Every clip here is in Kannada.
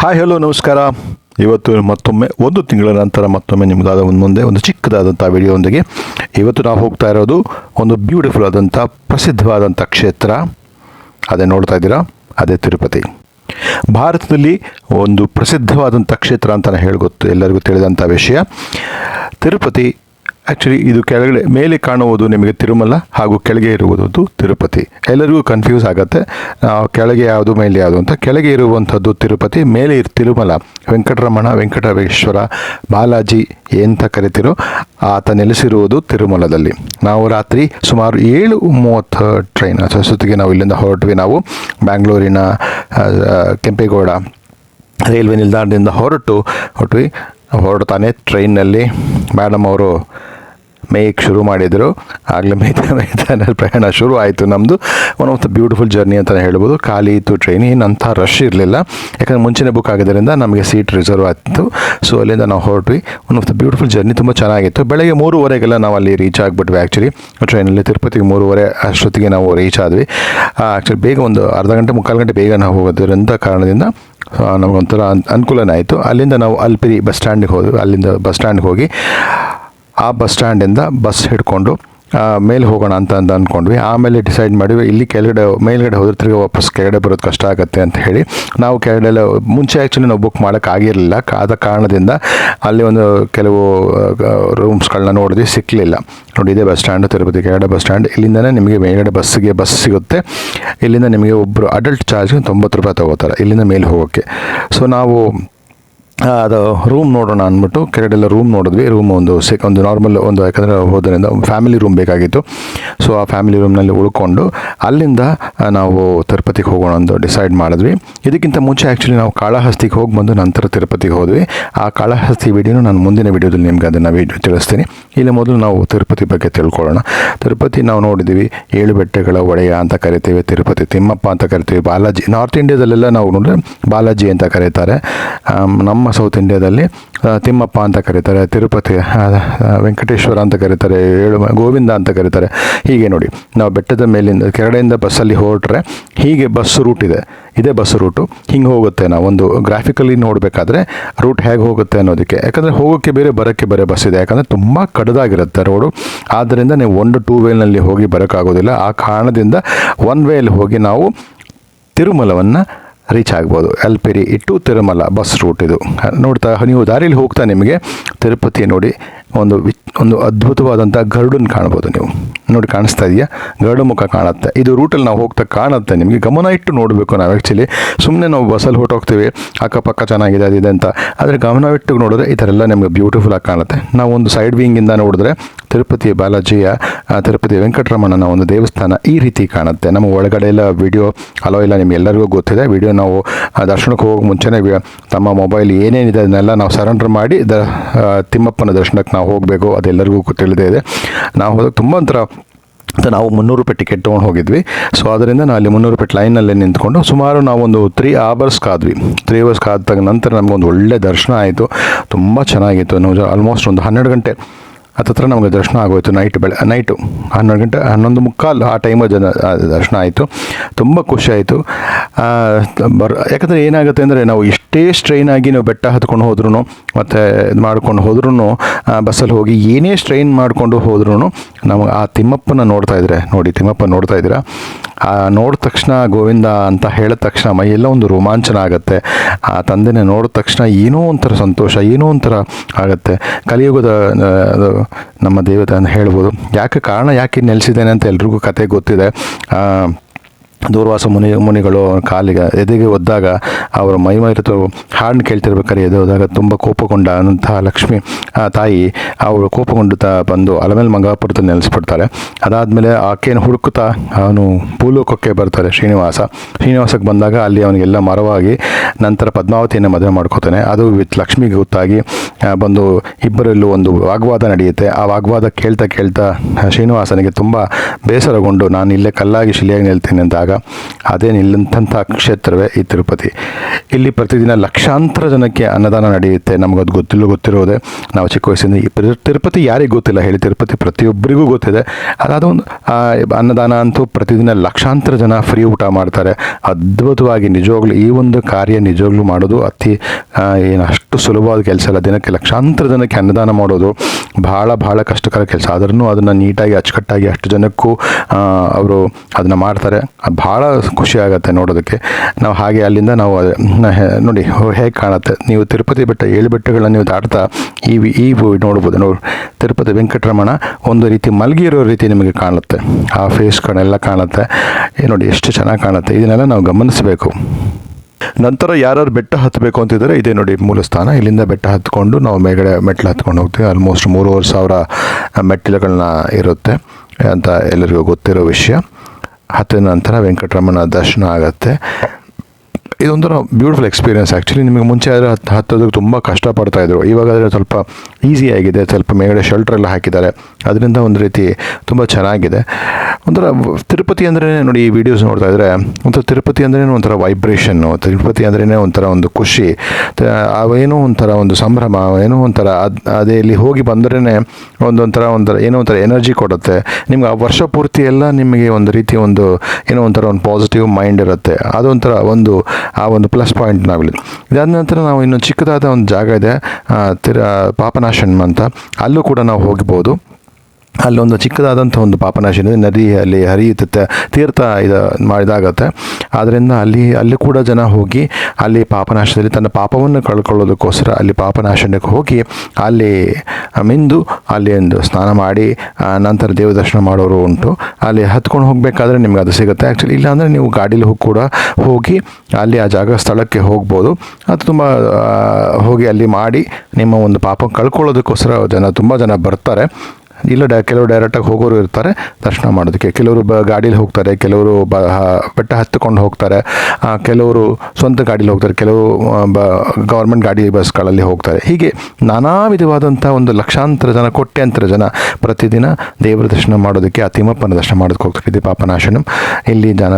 ಹಾಯ್ ಹಲೋ ನಮಸ್ಕಾರ. ಇವತ್ತು ಮತ್ತೊಮ್ಮೆ ಒಂದು ತಿಂಗಳ ನಂತರ ಮತ್ತೊಮ್ಮೆ ನಿಮ್ಮದಾದ ಒಂದು ಮುಂದೆ ಒಂದು ಚಿಕ್ಕದಾದಂಥ ವಿಡಿಯೋದೊಂದಿಗೆ ಇವತ್ತು ನಾವು ಹೋಗ್ತಾ ಇರೋದು ಒಂದು ಬ್ಯೂಟಿಫುಲ್ ಆದಂಥ, ಪ್ರಸಿದ್ಧವಾದಂಥ ಕ್ಷೇತ್ರ. ಅದೇ ನೋಡ್ತಾ ಇದ್ದೀರಾ? ಅದೇ ತಿರುಪತಿ. ಭಾರತದಲ್ಲಿ ಒಂದು ಪ್ರಸಿದ್ಧವಾದಂಥ ಕ್ಷೇತ್ರ ಅಂತಲೇ ಹೇಳಿ ಗೊತ್ತು ಎಲ್ಲರಿಗೂ ತಿಳಿದಂಥ ವಿಷಯ. ತಿರುಪತಿ ಆ್ಯಕ್ಚುಲಿ ಇದು ಕೆಳಗಡೆ ಮೇಲೆ ಕಾಣುವುದು ನಿಮಗೆ ತಿರುಮಲ ಹಾಗೂ ಕೆಳಗೆ ಇರುವುದು ತಿರುಪತಿ. ಎಲ್ಲರಿಗೂ ಕನ್ಫ್ಯೂಸ್ ಆಗುತ್ತೆ. ಕೆಳಗೆ ಯಾವುದು, ಮೇಲೆ ಯಾವುದು ಅಂತ. ಕೆಳಗೆ ಇರುವಂಥದ್ದು ತಿರುಪತಿ, ಮೇಲೆ ಇರ್, ತಿರುಮಲ. ವೆಂಕಟರಮಣ ವೆಂಕಟೇಶ್ವರ ಬಾಲಾಜಿ ಎಂತ ಕರಿತಿರೋ ಆತ ನೆಲೆಸಿರುವುದು ತಿರುಮಲದಲ್ಲಿ. ನಾವು ರಾತ್ರಿ ಸುಮಾರು ಏಳು ಮೂವತ್ತು ಟ್ರೈನ್ ಅಷ್ಟೊತ್ತಿಗೆ ನಾವು ಇಲ್ಲಿಂದ ಹೊರಟ್ವಿ. ನಾವು ಬ್ಯಾಂಗ್ಳೂರಿನ ಕೆಂಪೇಗೌಡ ರೈಲ್ವೆ ನಿಲ್ದಾಣದಿಂದ ಹೊರಟು, ಹೊರಟ್ವಿ. ಹೊರಡ್ತಾನೆ ಟ್ರೈನ್ನಲ್ಲಿ ಮೇಡಮ್ ಅವರು ಮೇಯ್ಕ್ ಶುರು ಮಾಡಿದರು. ಆಗಲೇ ಮೇಯ್ತಾ ಮೇಯ್ತಾನಲ್ಲಿ ಪ್ರಯಾಣ ಶುರು ಆಯಿತು ನಮ್ಮದು one of the beautiful journey ಅಂತಲೇ ಹೇಳ್ಬೋದು. ಖಾಲಿ ಇತ್ತು ಟ್ರೈನ್ ಏನಂಥ ರಶ್ ಇರಲಿಲ್ಲ. ಯಾಕಂದರೆ ಮುಂಚೆನೇ ಬುಕ್ ಆಗಿದ್ದರಿಂದ ನಮಗೆ ಸೀಟ್ ರಿಸರ್ವ್ ಆಯಿತು. ಸೊ ಅಲ್ಲಿಂದ ನಾವು ಹೊರಟ್ವಿ. One of the beautiful journey ತುಂಬ ಚೆನ್ನಾಗಿತ್ತು. ಬೆಳಗ್ಗೆ ಮೂರುವರೆಗೆಲ್ಲ ನಾವು ಅಲ್ಲಿ ರೀಚ್ ಆಗಿಬಿಟ್ವಿ ಆ್ಯಕ್ಚುಲಿ ಟ್ರೈನಲ್ಲಿ ತಿರುಪತಿಗೆ ಮೂರುವರೆ ಅಷ್ಟೊತ್ತಿಗೆ ನಾವು ರೀಚ್ ಆದ್ವಿ. ಆ್ಯಕ್ಚುಲಿ ಬೇಗ ಒಂದು ಅರ್ಧ ಗಂಟೆ, ಮುಕ್ಕಾಲು ಗಂಟೆ ಬೇಗ ನಾವು ಹೋಗೋದ್ರಿಂದ ಕಾರಣದಿಂದ ನಮಗೊಂಥರ ಅನ್ ಅನುಕೂಲನೇ ಆಯಿತು. ಅಲ್ಲಿಂದ ನಾವು ಅಲ್ಪಿರಿ ಬಸ್ ಸ್ಟ್ಯಾಂಡಿಗೆ ಹೋದ್ವಿ. ಅಲ್ಲಿಂದ ಬಸ್ ಸ್ಟ್ಯಾಂಡ್ಗೆ ಹೋಗಿ ಆ ಬಸ್ ಸ್ಟ್ಯಾಂಡಿಂದ ಬಸ್ ಹಿಡ್ಕೊಂಡು ಮೇಲೆ ಹೋಗೋಣ ಅಂತ ಅಂತ ಅಂದ್ಕೊಂಡ್ವಿ ಆಮೇಲೆ ಡಿಸೈಡ್ ಮಾಡಿವಿ ಇಲ್ಲಿ ಕೆಳಗಡೆ, ಮೇಲ್ಗಡೆ ಹೋದ್ರೆ ತಿರ್ಗಿ ವಾಪಸ್ ಕೆಳಗಡೆ ಬರೋದು ಕಷ್ಟ ಆಗುತ್ತೆ ಅಂತ ಹೇಳಿ, ನಾವು ಕೆಳಗಡೆ ಮುಂಚೆ ಆ್ಯಕ್ಚುಲಿ ನಾವು ಬುಕ್ ಮಾಡೋಕ್ಕಾಗಿರಲಿಲ್ಲ ಆದ ಕಾರಣದಿಂದ ಅಲ್ಲಿ ಒಂದು ಕೆಲವು ರೂಮ್ಸ್ಗಳನ್ನ ನೋಡಿದ್ವಿ ಸಿಕ್ಕಲಿಲ್ಲ ನೋಡಿ, ಇದೇ ಬಸ್ ಸ್ಟ್ಯಾಂಡು, ತಿರುಪತಿ ಕೆಳಗಡೆ ಬಸ್ ಸ್ಟ್ಯಾಂಡ್. ಇಲ್ಲಿಂದನೇ ನಿಮಗೆ ಮೇಲ್ಗಡೆ ಬಸ್ಸಿಗೆ ಬಸ್ ಸಿಗುತ್ತೆ. ಇಲ್ಲಿಂದ ನಿಮಗೆ ಒಬ್ಬರು ಅಡಲ್ಟ್ ಚಾರ್ಜ್ಗೆ ತೊಂಬತ್ತು ರೂಪಾಯಿ ತಗೋತಾರೆ, ಇಲ್ಲಿಂದ ಮೇಲೆ ಹೋಗೋಕ್ಕೆ. ಸೊ ನಾವು ಅದು ರೂಮ್ ನೋಡೋಣ ಅಂದ್ಬಿಟ್ಟು ಕೆರೆಡೆಲ್ಲ ರೂಮ್ ನೋಡಿದ್ವಿ. ರೂಮ್ ಒಂದು ಸಿಕ್ ಒಂದು ನಾರ್ಮಲ್ ಒಂದು ಯಾಕಂದರೆ ಹೋದ್ರಿಂದ ಫ್ಯಾಮಿಲಿ ರೂಮ್ ಬೇಕಾಗಿತ್ತು. ಸೊ ಆ ಫ್ಯಾಮಿಲಿ ರೂಮ್ನಲ್ಲಿ ಉಳ್ಕೊಂಡು ಅಲ್ಲಿಂದ ನಾವು ತಿರುಪತಿಗೆ ಹೋಗೋಣ ಅಂತ ಡಿಸೈಡ್ ಮಾಡಿದ್ವಿ. ಇದಕ್ಕಿಂತ ಮುಂಚೆ ಆ್ಯಕ್ಚುಲಿ ನಾವು ಕಾಳಹಸ್ತಿಗೆ ಹೋಗಿ ಬಂದು ನಂತರ ತಿರುಪತಿಗೆ ಹೋದ್ವಿ. ಆ ಕಾಳಹಸ್ತಿ ವಿಡಿಯೋನು ನಾನು ಮುಂದಿನ ವಿಡಿಯೋದಲ್ಲಿ ನಿಮ್ಗೆ ಅದನ್ನು ವಿಡಿಯೋ ತಿಳಿಸ್ತೀನಿ. ಇಲ್ಲಿ ಮೊದಲು ನಾವು ತಿರುಪತಿ ಬಗ್ಗೆ ತಿಳ್ಕೊಳ್ಳೋಣ. ತಿರುಪತಿ ನಾವು ನೋಡಿದ್ವಿ ಏಳು ಬೆಟ್ಟಗಳ ಒಡೆಯ ಅಂತ ಕರಿತೀವಿ ತಿರುಪತಿ ತಿಮ್ಮಪ್ಪ ಅಂತ ಕರಿತೀವಿ ಬಾಲಾಜಿ ನಾರ್ತ್ ಇಂಡಿಯಾದಲ್ಲೆಲ್ಲ ನಾವು ನೋಡಿದ್ರೆ ಬಾಲಾಜಿ ಅಂತ ಕರೀತಾರೆ. ಆಮ್, ಸೌತ್ ಇಂಡಿಯಾದಲ್ಲಿ ತಿಮ್ಮಪ್ಪ ಅಂತ ಕರೀತಾರೆ, ತಿರುಪತಿ ವೆಂಕಟೇಶ್ವರ ಅಂತ ಕರೀತಾರೆ, ಏಳು ಗೋವಿಂದ ಅಂತ ಕರೀತಾರೆ. ಹೀಗೆ ನೋಡಿ, ನಾವು ಬೆಟ್ಟದ ಮೇಲಿಂದ, ಕೆರಡೆಯಿಂದ ಬಸ್ಸಲ್ಲಿ ಹೊರಟ್ರೆ ಹೀಗೆ ಬಸ್ ರೂಟ್ ಇದೆ. ಇದೇ ಬಸ್ ರೂಟು. ಹಿಂಗೆ ಹೋಗುತ್ತೆ ನಾವು. ಒಂದು ಗ್ರಾಫಿಕಲಿ ನೋಡಬೇಕಾದ್ರೆ ರೂಟ್ ಹೇಗೆ ಹೋಗುತ್ತೆ ಅನ್ನೋದಕ್ಕೆ. ಯಾಕಂದರೆ ಹೋಗೋಕ್ಕೆ ಬೇರೆ, ಬರೋಕ್ಕೆ ಬೇರೆ ಬಸ್ ಇದೆ. ಯಾಕಂದರೆ ತುಂಬ ಕಡದಾಗಿರುತ್ತೆ ರೋಡು. ಆದ್ದರಿಂದ ನೀವು ಒಂದು ಟೂ ವೇಲ್ನಲ್ಲಿ ಹೋಗಿ ಬರೋಕ್ಕಾಗೋದಿಲ್ಲ. ಆ ಕಾರಣದಿಂದ ಒನ್ ವೇಲ್ ಹೋಗಿ ನಾವು ತಿರುಮಲವನ್ನು ರೀಚ್ ಆಗ್ಬೋದು. ಅಲ್ಪೇರಿ ಇಟ್ಟು ತಿರುಮಲ ಬಸ್ ರೂಟ್ ಇದು. ನೋಡ್ತಾ, ನೀವು ದಾರಿಯಲ್ಲಿ ಹೋಗ್ತಾ ನಿಮಗೆ ತಿರುಪತಿ ನೋಡಿ ಒಂದು ವಿ ಒಂದು ಅದ್ಭುತವಾದಂಥ ಗರುಡನ್ ಕಾಣ್ಬೋದು ನೀವು. ನೋಡಿ ಕಾಣಿಸ್ತಾ ಇದೆಯಾ? ಗರುಡ ಮುಖ ಕಾಣುತ್ತೆ. ಇದು ರೂಟಲ್ಲಿ ನಾವು ಹೋಗ್ತಾ ಕಾಣುತ್ತೆ ನಿಮಗೆ. ಗಮನ ಇಟ್ಟು ನೋಡಬೇಕು ನಾವು ಆ್ಯಕ್ಚುಲಿ ಸುಮ್ಮನೆ ನಾವು ಬಸ್ಸಲ್ಲಿ ಹೊರಟೋಗ್ತೀವಿ ಅಕ್ಕಪಕ್ಕ ಚೆನ್ನಾಗಿದೆ ಅದಿದೆ ಅಂತ. ಆದರೆ ಗಮನ ಇಟ್ಟು ನೋಡಿದ್ರೆ ಈ ಥರ ಎಲ್ಲ ನಿಮಗೆ ಬ್ಯೂಟಿಫುಲ್ ಆಗಿ ಕಾಣುತ್ತೆ. ನಾವು ಒಂದು ಸೈಡ್ ವಿಂಗಿಂದ ನೋಡಿದ್ರೆ ತಿರುಪತಿ ಬಾಲಾಜಿಯ ತಿರುಪತಿ ವೆಂಕಟರಮಣನ ಒಂದು ದೇವಸ್ಥಾನ ಈ ರೀತಿ ಕಾಣುತ್ತೆ. ನಮ್ಮ ಒಳಗಡೆ ಎಲ್ಲ ವಿಡಿಯೋ ಅಲೋ ಇಲ್ಲ ನಿಮ್ಗೆಲ್ಲರಿಗೂ ಗೊತ್ತಿದೆ. ವಿಡಿಯೋ ನಾವು ದರ್ಶನಕ್ಕೆ ಹೋಗೋ ಮುಂಚೆನೇ ತಮ್ಮ ಮೊಬೈಲ್ ಏನೇನಿದೆ ಅದನ್ನೆಲ್ಲ ನಾವು ಸರೆಂಡರ್ ಮಾಡಿ, ದ ತಿಮ್ಮಪ್ಪನ ದರ್ಶನಕ್ಕೆ ನಾವು ಹೋಗಬೇಕು. ಅದೆಲ್ಲರಿಗೂ ತಿಳಿದೇ ಇದೆ. ನಾವು ಹೋದಾಗ ತುಂಬ ಒಂಥರ ನಾವು ಮುನ್ನೂರು ರೂಪಾಯಿ ಟಿಕೆಟ್ ತೊಗೊಂಡು ಹೋಗಿದ್ವಿ. ಸೊ ಅದರಿಂದ ನಾವು ಅಲ್ಲಿ ಮುನ್ನೂರು ರೂಪಾಯಿ ಲೈನಲ್ಲಿ ನಿಂತ್ಕೊಂಡು ಸುಮಾರು ನಾವೊಂದು ತ್ರೀ ಅವರ್ಸ್ ಕಾದ್ವಿ. ತ್ರೀ ಅವರ್ಸ್ ಕಾದ ನಂತರ ನಮಗೊಂದು ಒಳ್ಳೆ ದರ್ಶನ ಆಯಿತು. ತುಂಬ ಚೆನ್ನಾಗಿತ್ತು. ನಾವು ಆಲ್ಮೋಸ್ಟ್ ಒಂದು ಹನ್ನೆರಡು ಗಂಟೆ ಹತ್ತತ್ರ ನಮಗೆ ದರ್ಶನ ಆಗೋಯ್ತು ನೈಟ್ ಬೆಳೆ ನೈಟು ಹನ್ನೊಂದು ಗಂಟೆ, ಹನ್ನೊಂದು ಮುಕ್ಕಾಲು ಆ ಟೈಮ್ ಜನ ದರ್ಶನ ಆಯಿತು. ತುಂಬ ಆಯಿತು. ಬರ್, ಯಾಕಂದರೆ ಏನಾಗುತ್ತೆ ಅಂದರೆ ನಾವು ಎಷ್ಟೇ ಸ್ಟ್ರೈನ್ ಆಗಿ ನಾವು ಬೆಟ್ಟ ಹತ್ಕೊಂಡು ಹೋದ್ರೂ ಮತ್ತು ಇದು ಮಾಡ್ಕೊಂಡು ಹೋದ್ರೂ ಬಸ್ಸಲ್ಲಿ ಹೋಗಿ ಏನೇ ಸ್ಟ್ರೈನ್ ಮಾಡಿಕೊಂಡು ಹೋದ್ರೂ ನಮಗೆ ಆ ತಿಮ್ಮಪ್ಪನ ನೋಡ್ತಾ ಇದ್ರೆ, ನೋಡಿ ತಿಮ್ಮಪ್ಪ ನೋಡ್ತಾ ಇದ್ದೀರಾ? ನೋಡಿದ ತಕ್ಷಣ ಗೋವಿಂದ ಅಂತ ಹೇಳಿದ ತಕ್ಷಣ ಮೈಯೆಲ್ಲ ಒಂದು ರೋಮಾಂಚನ ಆಗುತ್ತೆ ಆ ತಂದೆನೇ ನೋಡಿದ ತಕ್ಷಣ ಏನೋ ಒಂಥರ ಸಂತೋಷ, ಏನೋ ಒಂಥರ ಆಗುತ್ತೆ. ಕಲಿಯುಗದ ನಮ್ಮ ದೇವತೆ ಅಂತ ಹೇಳ್ಬೋದು. ಯಾಕೆ ಕಾರಣ ಯಾಕೆ ನೆಲೆಸಿದ್ದೇನೆ ಅಂತ ಎಲ್ರಿಗೂ ಕತೆ ಗೊತ್ತಿದೆ. ದೂರ್ವಾಸ ಮುನಿ ಮುನಿಗಳು ಕಾಲಿಗೆ ಎದೆಗೆ ಒದ್ದಾಗ ಅವರ ಮೈ ಮೈರಿತು ಹಾಡನ್ನು ಕೇಳ್ತಿರ್ಬೇಕಾದ್ರೆ ಎದೆ ಹೋದಾಗ ತುಂಬ ಕೋಪಗೊಂಡ ಅಂತಹ ಲಕ್ಷ್ಮಿ ಆ, ತಾಯಿ ಅವರು ಕೋಪಗೊಂಡು ತ ಬಂದು ಅಲಮೇಲ್ ಮಂಗಾಪುರದಲ್ಲಿ ನೆಲೆಸ್ಬಿಡ್ತಾರೆ ಅದಾದಮೇಲೆ ಆಕೆಯನ್ನು ಹುಡುಕುತ್ತಾ ಅವನು ಭೂಲೋಕಕ್ಕೆ ಬರ್ತಾರೆ ಶ್ರೀನಿವಾಸ. ಶ್ರೀನಿವಾಸಕ್ಕೆ ಬಂದಾಗ ಅಲ್ಲಿ ಅವನಿಗೆಲ್ಲ ಮರವಾಗಿ ನಂತರ ಪದ್ಮಾವತಿಯನ್ನು ಮದುವೆ ಮಾಡ್ಕೋತಾನೆ. ಅದು ವಿತ್ ಲಕ್ಷ್ಮಿಗೆ ಗೊತ್ತಾಗಿ ಬಂದು ಇಬ್ಬರಲ್ಲೂ ಒಂದು ವಾಗ್ವಾದ ನಡೆಯುತ್ತೆ. ಆ ವಾಗ್ವಾದ ಕೇಳ್ತಾ ಕೇಳ್ತಾ ಶ್ರೀನಿವಾಸನಿಗೆ ತುಂಬ ಬೇಸರಗೊಂಡು ನಾನು ಇಲ್ಲೇ ಕಲ್ಲಾಗಿ ಶಿಲೆಯಾಗಿ ನಿಲ್ತೀನಿ ಅಂತ ಜಾಗ ಅದೇ ನಿಲ್ಲಂಥ ಕ್ಷೇತ್ರವೇ ಈ ತಿರುಪತಿ. ಇಲ್ಲಿ ಪ್ರತಿದಿನ ಲಕ್ಷಾಂತರ ಜನಕ್ಕೆ ಅನ್ನದಾನ ನಡೆಯುತ್ತೆ. ನಮಗದು ಗೊತ್ತಿಲ್ಲ ಗೊತ್ತಿರೋದೆ. ನಾವು ಚಿಕ್ಕ ವಯಸ್ಸಿಂದ ಈ ತಿರು- ತಿರುಪತಿ ಯಾರಿಗೆ ಗೊತ್ತಿಲ್ಲ. ಹೇಳಿ ತಿರುಪತಿ ಪ್ರತಿಯೊಬ್ಬರಿಗೂ ಗೊತ್ತಿದೆ. ಅದಾದ ಒಂದು ಆ, ಅನ್ನದಾನ ಅಂತೂ ಪ್ರತಿದಿನ ಲಕ್ಷಾಂತರ ಜನ ಫ್ರೀ ಊಟ ಮಾಡ್ತಾರೆ. ಅದ್ಭುತವಾಗಿ ನಿಜವಾಗ್ಲೂ ಈ ಒಂದು ಕಾರ್ಯ ನಿಜವಾಗ್ಲೂ ಮಾಡೋದು ಅತಿ ಏನು ಅಷ್ಟು ಸುಲಭವಾದ ಕೆಲಸ ಅಲ್ಲ. ದಿನಕ್ಕೆ ಲಕ್ಷಾಂತರ ಜನಕ್ಕೆ ಅನ್ನದಾನ ಮಾಡೋದು ಭಾಳ ಭಾಳ ಕಷ್ಟಕರ ಕೆಲಸ. ಆದ್ರೂ ಅದನ್ನು ನೀಟಾಗಿ ಅಚ್ಚುಕಟ್ಟಾಗಿ ಅಷ್ಟು ಜನಕ್ಕೂ ಅವರು ಅದನ್ನು ಮಾಡ್ತಾರೆ. ಭಾಳ ಖುಷಿ ಆಗುತ್ತೆ ನೋಡೋದಕ್ಕೆ. ನಾವು ಹಾಗೆ ಅಲ್ಲಿಂದ ನಾವು ನೋಡಿ ಹೇಗೆ ಕಾಣುತ್ತೆ. ನೀವು ತಿರುಪತಿ ಬೆಟ್ಟ ಏಳು ಬೆಟ್ಟಗಳನ್ನು ನೀವು ದಾಟ್ತಾ ಈ ಈ ನೋಡ್ಬೋದು. ನೋಡಿ, ತಿರುಪತಿ ವೆಂಕಟರಮಣ ಒಂದು ರೀತಿ ಮಲಗಿರೋ ರೀತಿ ನಿಮಗೆ ಕಾಣುತ್ತೆ. ಆ ಫೇಸ್ಗಳೆಲ್ಲ ಕಾಣುತ್ತೆ. ನೋಡಿ, ಎಷ್ಟು ಚೆನ್ನಾಗಿ ಕಾಣುತ್ತೆ. ಇದನ್ನೆಲ್ಲ ನಾವು ಗಮನಿಸಬೇಕು. ನಂತರ ಯಾರು ಬೆಟ್ಟ ಹತ್ತಬೇಕು ಅಂತಿದ್ದಾರೆ, ಇದೇ ನೋಡಿ ಮೂಲ ಸ್ಥಾನ. ಇಲ್ಲಿಂದ ಬೆಟ್ಟ ಹತ್ಕೊಂಡು ನಾವು ಮೇಗಡೆ ಮೆಟ್ಲು ಹತ್ಕೊಂಡು ಹೋಗ್ತೀವಿ. ಆಲ್ಮೋಸ್ಟ್ ಮೂರುವರೆ ಸಾವಿರ ಮೆಟ್ಟಿಲುಗಳನ್ನ ಇರುತ್ತೆ ಅಂತ ಎಲ್ಲರಿಗೂ ಗೊತ್ತಿರೋ ವಿಷಯ. ಹತ್ತಿದ ನಂತರ ವೆಂಕಟರಮಣ ದರ್ಶನ ಆಗುತ್ತೆ. ಇದೊಂಥರ ಬ್ಯೂಟಿಫುಲ್ ಎಕ್ಸ್ಪೀರಿಯೆನ್ಸ್ ಆ್ಯಕ್ಚುಲಿ ನಿಮಗೆ ಮುಂಚೆ ಆದರೆ ಹತ್ತು ಹತ್ತೋದಕ್ಕೆ ತುಂಬ ಕಷ್ಟಪಡ್ತಾ ಇದ್ರು. ಇವಾಗ ಆದರೆ ಸ್ವಲ್ಪ ಈಸಿ ಆಗಿದೆ. ಸ್ವಲ್ಪ ಮೇಲ್ಗಡೆ ಶೆಲ್ಟರ್ ಎಲ್ಲ ಹಾಕಿದ್ದಾರೆ. ಅದರಿಂದ ಒಂದು ರೀತಿ ತುಂಬ ಚೆನ್ನಾಗಿದೆ. ಒಂಥರ ತಿರುಪತಿ ಅಂದ್ರೇ ನೋಡಿ, ಈ ವಿಡಿಯೋಸ್ ನೋಡ್ತಾ ಇದ್ದರೆ ಒಂಥರ ತಿರುಪತಿ ಅಂದ್ರೆ ಒಂಥರ ವೈಬ್ರೇಷನ್ನು ತಿರುಪತಿ ಅಂದ್ರೇ ಒಂಥರ ಒಂದು ಖುಷಿ. ಏನೋ ಒಂಥರ ಒಂದು ಸಂಭ್ರಮ ಏನೋ ಒಂಥರ ಅದು ಅದೇ ಇಲ್ಲಿ ಹೋಗಿ ಬಂದ್ರೇ ಒಂದೊಂಥರ ಒಂಥರ ಏನೋ ಒಂಥರ ಎನರ್ಜಿ ಕೊಡುತ್ತೆ. ನಿಮ್ಗೆ ಆ ವರ್ಷ ಪೂರ್ತಿ ಎಲ್ಲ ನಿಮಗೆ ಒಂದು ರೀತಿ ಒಂದು ಏನೋ ಒಂಥರ ಒಂದು ಪಾಸಿಟಿವ್ ಮೈಂಡ್ ಇರುತ್ತೆ. ಅದೊಂಥರ ಒಂದು ಆ ಒಂದು ಪ್ಲಸ್ ಪಾಯಿಂಟ್ ನಾವಿಲ್ಲಿ. ಇದಾದ ನಂತರ ನಾವು ಇನ್ನೊಂದು ಚಿಕ್ಕದಾದ ಒಂದು ಜಾಗ ಇದೆ ತಿರ ಪಾಪನಾಶನ್ ಅಂತ. ಅಲ್ಲೂ ಕೂಡ ನಾವು ಹೋಗ್ಬೋದು. ಅಲ್ಲೊಂದು ಚಿಕ್ಕದಾದಂಥ ಒಂದು ಪಾಪನಾಶನ ಇದೆ ನದಿ ಅಲ್ಲಿ ಹರಿಯುತ್ತೆ, ತೀರ್ಥ ಇದು ಮಾಡಿದಾಗತ್ತೆ. ಆದ್ದರಿಂದ ಅಲ್ಲಿ ಅಲ್ಲಿ ಕೂಡ ಜನ ಹೋಗಿ ಅಲ್ಲಿ ಪಾಪನಾಶದಲ್ಲಿ ತನ್ನ ಪಾಪವನ್ನು ಕಳ್ಕೊಳ್ಳೋದಕ್ಕೋಸ್ಕರ ಅಲ್ಲಿ ಪಾಪನಾಶನಕ್ಕೆ ಹೋಗಿ ಅಲ್ಲಿ ಮಿಂದು ಅಲ್ಲಿ ಒಂದು ಸ್ನಾನ ಮಾಡಿ ನಂತರ ದೇವ ದರ್ಶನ ಮಾಡೋರು ಉಂಟು. ಅಲ್ಲಿ ಹತ್ಕೊಂಡು ಹೋಗಬೇಕಾದ್ರೆ ನಿಮ್ಗೆ ಅದು ಸಿಗುತ್ತೆ. ಆ್ಯಕ್ಚುಲಿ ಇಲ್ಲಾಂದರೆ ನೀವು ಗಾಡೀಲಿ ಹೋಗಿ ಕೂಡ ಹೋಗಿ ಅಲ್ಲಿ ಆ ಜಾಗ, ಸ್ಥಳಕ್ಕೆ ಹೋಗ್ಬೋದು. ಅದು ತುಂಬ ಹೋಗಿ ಅಲ್ಲಿ ಮಾಡಿ ನಿಮ್ಮ ಒಂದು ಪಾಪ ಕಳ್ಕೊಳ್ಳೋದಕ್ಕೋಸ್ಕರ ಜನ, ತುಂಬ ಜನ ಬರ್ತಾರೆ. ಇಲ್ಲ ಡ ಕೆಲವರು ಡೈರೆಕ್ಟಾಗಿ ಹೋಗೋರು ಇರ್ತಾರೆ, ದರ್ಶನ ಮಾಡೋದಕ್ಕೆ. ಕೆಲವರು ಬ ಗಾಡೀಲಿ ಹೋಗ್ತಾರೆ, ಕೆಲವರು ಬ ಬೆಟ್ಟ ಹತ್ತುಕೊಂಡು ಹೋಗ್ತಾರೆ ಕೆಲವರು ಸ್ವಂತ ಗಾಡೀಲಿ ಹೋಗ್ತಾರೆ ಕೆಲವು ಬ ಗೌರ್ಮೆಂಟ್ ಗಾಡಿ ಬಸ್ಗಳಲ್ಲಿ ಹೋಗ್ತಾರೆ. ಹೀಗೆ ನಾನಾ ವಿಧವಾದಂಥ ಒಂದು ಲಕ್ಷಾಂತರ ಜನ, ಕೋಟ್ಯಾಂತರ ಜನ ಪ್ರತಿದಿನ ದೇವರ ದರ್ಶನ ಮಾಡೋದಕ್ಕೆ, ಆ ತಿಮ್ಮಪ್ಪನ ದರ್ಶನ ಮಾಡೋದಕ್ಕೆ ಹೋಗ್ತಾರೆ ಇದು ಪಾಪನಾಶನಂ ಇಲ್ಲಿ ಜನ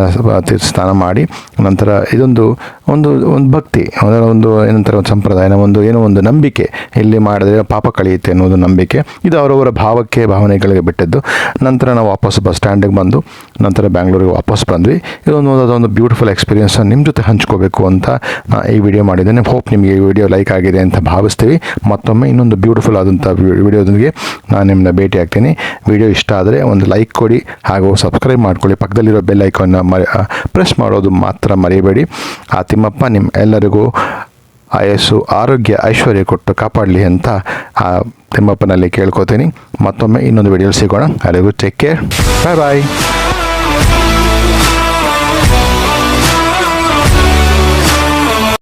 ಸ್ನಾನ ಮಾಡಿ, ನಂತರ ಇದೊಂದು, ಒಂದು ಒಂದು ಭಕ್ತಿ, ಅದರ ಒಂದು ಏನಂತಾರೆ, ಒಂದು ಸಂಪ್ರದಾಯ ಒಂದು, ಏನೋ ಒಂದು ನಂಬಿಕೆ. ಇಲ್ಲಿ ಮಾಡಿದ್ರೆ ಪಾಪ ಕಳೆಯುತ್ತೆ ಅನ್ನೋದು ನಂಬಿಕೆ. ಇದು ಅವರವರ ಭಾವಕ್ಕೆ ಭಾವನೆಗಳಿಗೆ ಬಿಟ್ಟಿದ್ದು. ನಂತರ ನಾವು ವಾಪಸ್ ಬಸ್ ಸ್ಟ್ಯಾಂಡಿಗೆ ಬಂದು, ನಂತರ ಬ್ಯಾಂಗ್ಳೂರಿಗೆ ವಾಪಸ್ ಬಂದ್ವಿ. ಇದೊಂದು ಅದೊಂದು ಬ್ಯೂಟಿಫುಲ್ ಎಕ್ಸ್ಪೀರಿಯನ್ಸ್ ನಿಮ್ಮ ಜೊತೆ ಹಂಚ್ಕೋಬೇಕು ಅಂತ ನಾ ಈ ವಿಡಿಯೋ ಮಾಡಿದ್ದೇನೆ. ಹೋಪ್ ನಿಮಗೆ ಈ ವಿಡಿಯೋ ಲೈಕ್ ಆಗಿದೆ ಅಂತ ಭಾವಿಸ್ತೀವಿ. ಮತ್ತೊಮ್ಮೆ ಇನ್ನೊಂದು ಬ್ಯೂಟಿಫುಲ್ ಆದಂಥ ವಿಡಿಯೋದೊಂದಿಗೆ ನಾನು ನಿಮ್ಮನ್ನ ಭೇಟಿ ಆಗ್ತೀನಿ. ವಿಡಿಯೋ ಇಷ್ಟ ಆದರೆ ಒಂದು ಲೈಕ್ ಕೊಡಿ, ಹಾಗೂ ಸಬ್ಸ್ಕ್ರೈಬ್ ಮಾಡ್ಕೊಳ್ಳಿ. ಪಕ್ಕದಲ್ಲಿರೋ ಬೆಲ್ ಐಕಾನ್ನ ಮರಿ ಪ್ರೆಸ್ ಮಾಡೋದು ಮಾತ್ರ ಮರೆಯಬೇಡಿ ಆ ತಿಮ್ಮಪ್ಪ ನಿಮ್ಮ ಎಲ್ಲರಿಗೂ ಆಯಸ್ಸು ಆರೋಗ್ಯ, ಐಶ್ವರ್ಯ ಕೊಟ್ಟು ಕಾಪಾಡಲಿ ಅಂತ ಆ ತಿಮ್ಮಪ್ಪನಲ್ಲಿ ಕೇಳ್ಕೊತೀನಿ. ಮತ್ತೊಮ್ಮೆ ಇನ್ನೊಂದು ವಿಡಿಯೋ ಸಿಗೋಣ. ಅಲ್ಲಿಗೂ ಟೇಕ್ ಕೇರ್ ಬಾಯ್ ಬಾಯ್